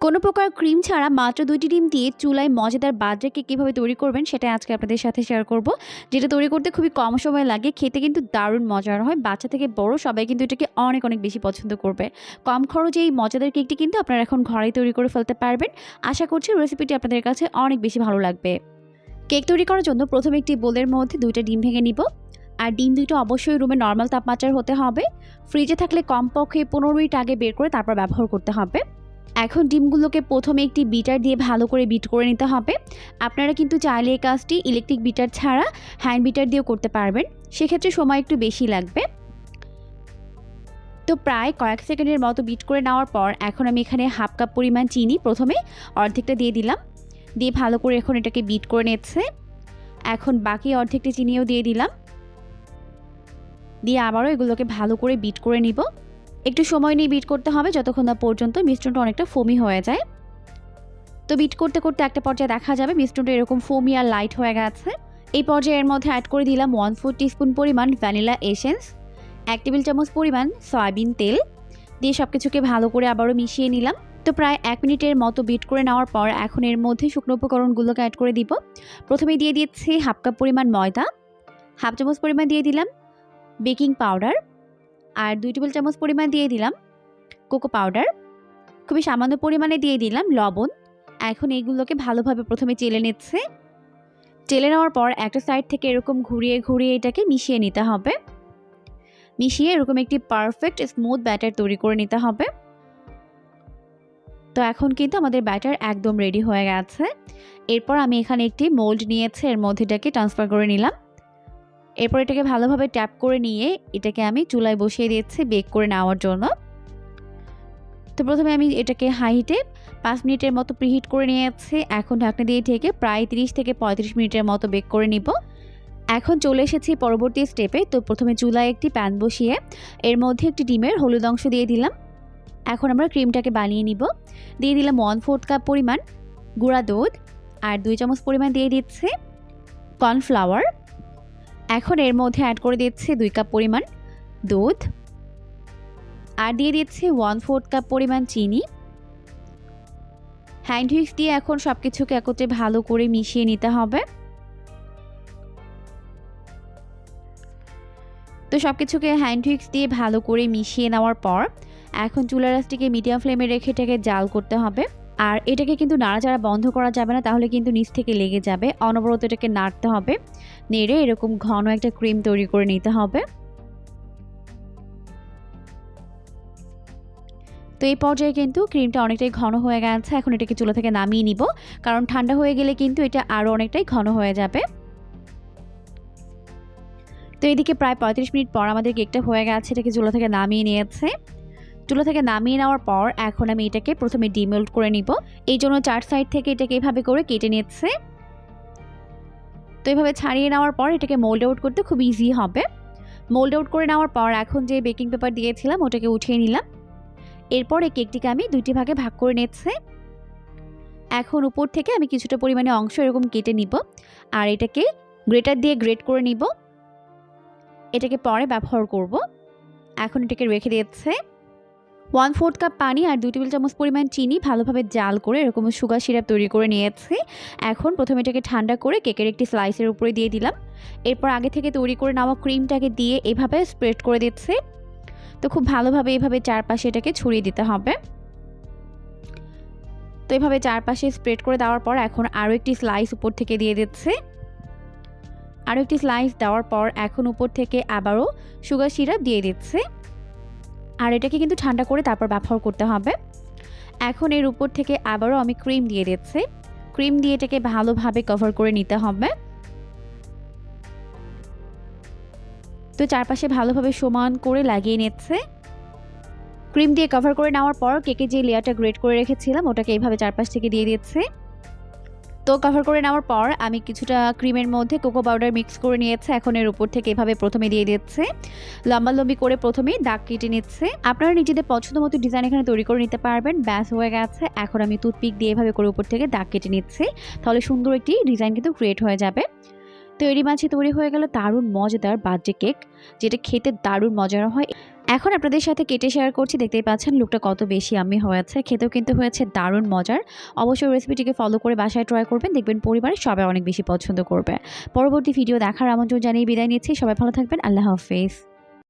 কোনো প্রকার ক্রিম ছাড়া মাত্র দুইটি ডিম দিয়ে চুলায় মজাদার বার্থডে কেক কীভাবে তৈরি করবেন সেটা আজকে আপনাদের সাথে শেয়ার করব। যেটা তৈরি করতে খুবই কম সময় লাগে, খেতে কিন্তু দারুণ মজার হয়। বাচ্চা থেকে বড় সবাই কিন্তু এটাকে অনেক অনেক বেশি পছন্দ করবে। কম খরচে এই মজাদার কেকটি কিন্তু আপনারা এখন ঘরেই তৈরি করে ফেলতে পারবেন। আশা করছি রেসিপিটি আপনাদের কাছে অনেক বেশি ভালো লাগবে। কেক তৈরি করার জন্য প্রথমে একটি বোলের মধ্যে দুইটা ডিম ভেঙে নিব। আর ডিম দুটো অবশ্যই রুমে নর্মাল তাপমাত্রার হতে হবে। ফ্রিজে থাকলে কমপক্ষে পনেরো মিনিট আগে বের করে তারপর ব্যবহার করতে হবে। এখন ডিমগুলোকে প্রথমে একটি বিটার দিয়ে ভালো করে বিট করে নিতে হবে। আপনারা কিন্তু চাইলে এই কাজটি ইলেকট্রিক বিটার ছাড়া হ্যান্ড বিটার দিয়েও করতে পারবেন। সেক্ষেত্রে সময় একটু বেশি লাগবে। তো প্রায় কয়েক সেকেন্ডের মতো বিট করে নেওয়ার পর এখন আমি এখানে হাফ কাপ পরিমাণ চিনি প্রথমে অর্ধেকটা দিয়ে দিলাম। দিয়ে ভালো করে এখন এটাকে বিট করে নিচ্ছে। এখন বাকি অর্ধেকটা চিনিও দিয়ে দিলাম। দিয়ে আবারও এগুলোকে ভালো করে বিট করে নিব। একটু সময় নিয়ে বিট করতে হবে, যতক্ষণ না পর্যন্ত মিশ্রণটা অনেকটা ফোমি হয়ে যায়। তো বিট করতে করতে একটা পর্যায়ে দেখা যাবে মিশ্রণটা এরকম ফোমি আর লাইট হয়ে গেছে। এই পর্যায়ে এর মধ্যে অ্যাড করে দিলাম ওয়ান ফোর টিস্পুন পরিমাণ ভ্যানিলা এসেন্স এক টেবিল চামচ পরিমাণ সয়াবিন তেল, দিয়ে সব কিছুকে ভালো করে আবারও মিশিয়ে নিলাম। তো প্রায় এক মিনিটের মতো বিট করে নেওয়ার পর এখন এর মধ্যে শুকনো উপকরণগুলোকে অ্যাড করে দিব। প্রথমে দিয়ে দিচ্ছি হাফ কাপ পরিমাণ ময়দা, হাফ চামচ পরিমাণ দিয়ে দিলাম বেকিং পাউডার আর দুই টেবিল চামচ পরিমাণ দিয়ে দিলাম কোকো পাউডার। খুবই সামান্য পরিমাণে দিয়ে দিলাম লবণ। এখন এইগুলোকে ভালোভাবে প্রথমে চেলে নিচ্ছে। চেলে নেওয়ার পর একটা সাইড থেকে এরকম ঘুরিয়ে ঘুরিয়ে এটাকে মিশিয়ে নিতে হবে। মিশিয়ে এরকম একটি পারফেক্ট স্মুথ ব্যাটার তৈরি করে নিতে হবে। তো এখন কিন্তু আমাদের ব্যাটার একদম রেডি হয়ে গেছে। এরপর আমি এখানে একটি মোল্ড নিয়েছে, এর মধ্যে এটাকে ট্রান্সফার করে নিলাম। এরপর এটাকে ভালোভাবে ট্যাপ করে নিয়ে এটাকে আমি চুলায় বসিয়ে দিয়েছি বেক করে নেওয়ার জন্য। তো প্রথমে আমি এটাকে হাই হিটে পাঁচ মিনিটের মতো প্রিহিট করে নিয়েছি। এখন ঢাকনা দিয়ে ঢেকে প্রায় তিরিশ থেকে পঁয়ত্রিশ মিনিটের মতো বেক করে নিব। এখন চলে এসেছি পরবর্তী স্টেপে তো প্রথমে চুলায় একটি প্যান বসিয়ে এর মধ্যে একটি ডিমের হলুদ অংশ দিয়ে দিলাম। এখন আমরা ক্রিমটাকে বানিয়ে নিব। দিয়ে দিলাম ওয়ান ফোর্থ কাপ পরিমাণ গুঁড়া দুধ আর দুই চামচ পরিমাণ দিয়ে দিচ্ছে কর্নফ্লাওয়ার এখন এর মধ্যে অ্যাড করে দিচ্ছি দুই কাপ পরিমাণ দুধ। আর দিয়ে দিচ্ছি ওয়ান ফোর্থ কাপ পরিমাণ চিনি। হ্যান্ড হুইক্স দিয়ে এখন সব কিছুকে একত্রে ভালো করে মিশিয়ে নিতে হবে। তো সব কিছুকে হ্যান্ড হুইক্স দিয়ে ভালো করে মিশিয়ে নেওয়ার পর এখন চুলা রাসটিকে মিডিয়াম ফ্লেমে রেখে এটাকে জাল করতে হবে। আর এটাকে কিন্তু নাড়াচাড়া বন্ধ করা যাবে না, তাহলে কিন্তু নিচ থেকে লেগে যাবে। অনবরত এটাকে নাড়তে হবে, নেড়ে এরকম ঘন একটা ক্রিম তৈরি করে নিতে হবে। তো এই পর্যায়ে কিন্তু ক্রিমটা অনেকটাই ঘন হয়ে গেছে, এখন এটাকে চুলা থেকে নামিয়ে নিব, কারণ ঠান্ডা হয়ে গেলে কিন্তু এটা আরও অনেকটাই ঘন হয়ে যাবে। তো এদিকে প্রায় পঁয়ত্রিশ মিনিট পর আমাদের কেকটা হয়ে গেছে, এটাকে চুলা থেকে নামিয়ে নিয়েছে। চুলা থেকে নামিয়ে নেওয়ার পর এখন আমি এটাকে প্রথমে ডিমেল্ট করে নিব। এই জন্য চার সাইড থেকে এটাকে এভাবে করে কেটে নিচ্ছে। তো এভাবে ছাড়িয়ে নেওয়ার পর এটাকে মোল্ড আউট করতে খুব ইজি হবে। মোল্ড আউট করে নেওয়ার পর এখন যে বেকিং পেপার দিয়েছিলাম, ওটাকে উঠিয়ে নিলাম। এরপর এই কেকটিকে আমি দুইটি ভাগে ভাগ করে নিচ্ছে। এখন উপর থেকে আমি কিছুটা পরিমাণে অংশ এরকম কেটে নিব আর এটাকে গ্রেটার দিয়ে গ্রেট করে নিব। এটাকে পরে ব্যবহার করব। এখন এটাকে রেখে দিচ্ছে ওয়ান ফোর্থ কাপ পানি আর দুই টেবিল চামচ পরিমাণ চিনি ভালোভাবে জাল করে এরকম সুগার সিরাপ তৈরি করে নিয়েছি। এখন প্রথমে এটাকে ঠান্ডা করে কেকের একটি স্লাইসের উপরে দিয়ে দিলাম। এরপর আগে থেকে তৈরি করে নেওয়া ক্রিমটাকে দিয়ে এভাবে স্প্রেড করে দিচ্ছে। তো খুব ভালোভাবে এভাবে চারপাশে এটাকে ছড়িয়ে দিতে হবে। তো এভাবে চারপাশে স্প্রেড করে দেওয়ার পর এখন আরও একটি স্লাইস উপর থেকে দিয়ে দিচ্ছে। আরও একটি স্লাইস দেওয়ার পর এখন উপর থেকে আবারও সুগার সিরাপ দিয়ে দিচ্ছে। আর এটাকে কিন্তু ঠান্ডা করে তারপর ব্যবহার করতে হবে। এখন এর উপর থেকে আবারও আমি ক্রিম দিয়ে দিচ্ছি। ক্রিম দিয়ে এটাকে ভালোভাবে কভার করে নিতে হবে। তো চারপাশে ভালোভাবে সমান করে লাগিয়ে নিচ্ছে। ক্রিম দিয়ে কভার করে নেওয়ার পর কেকে যে লেয়ারটা গ্রেট করে রেখেছিলাম, ওটাকে এইভাবে চারপাশ থেকে দিয়ে দিচ্ছে। তো কভার করে নেওয়ার পর আমি কিছুটা ক্রিমের মধ্যে কোকো পাউডার মিক্স করে নিয়েছে। এখন এর উপর থেকে এভাবে প্রথমে দিয়ে দিচ্ছে। লম্বালম্বি করে প্রথমেই দাগ কেটে নিচ্ছে। আপনারা নিজেদের পছন্দ মতো ডিজাইন এখানে তৈরি করে নিতে পারবেন। ব্যাস, হয়ে গেছে। এখন আমি টুথপিক দিয়ে এভাবে করে উপর থেকে দাগ কেটে নিচ্ছি। তাহলে সুন্দর একটি ডিজাইন কিন্তু ক্রিয়েট হয়ে যাবে। তৈরি মাঝে তৈরি হয়ে গেল দারুণ মজাদার বার্থডে কেক যেটা খেতে দারুণ মজার হয়। এখন আপনাদের সাথে কেটে শেয়ার করছি। দেখতেই পাচ্ছেন লুকটা কত বেশি আমি হয়েছে খেতেও কিন্তু হয়েছে দারুণ মজার। অবশ্যই রেসিপিটিকে ফলো করে বাসায় ট্রাই করবেন। দেখবেন পরিবারের সবাই অনেক বেশি পছন্দ করবে। পরবর্তী ভিডিও দেখার আমন্ত্রণ জানিয়ে বিদায় নিচ্ছি। সবাই ভালো থাকবেন। আল্লাহ হাফেজ।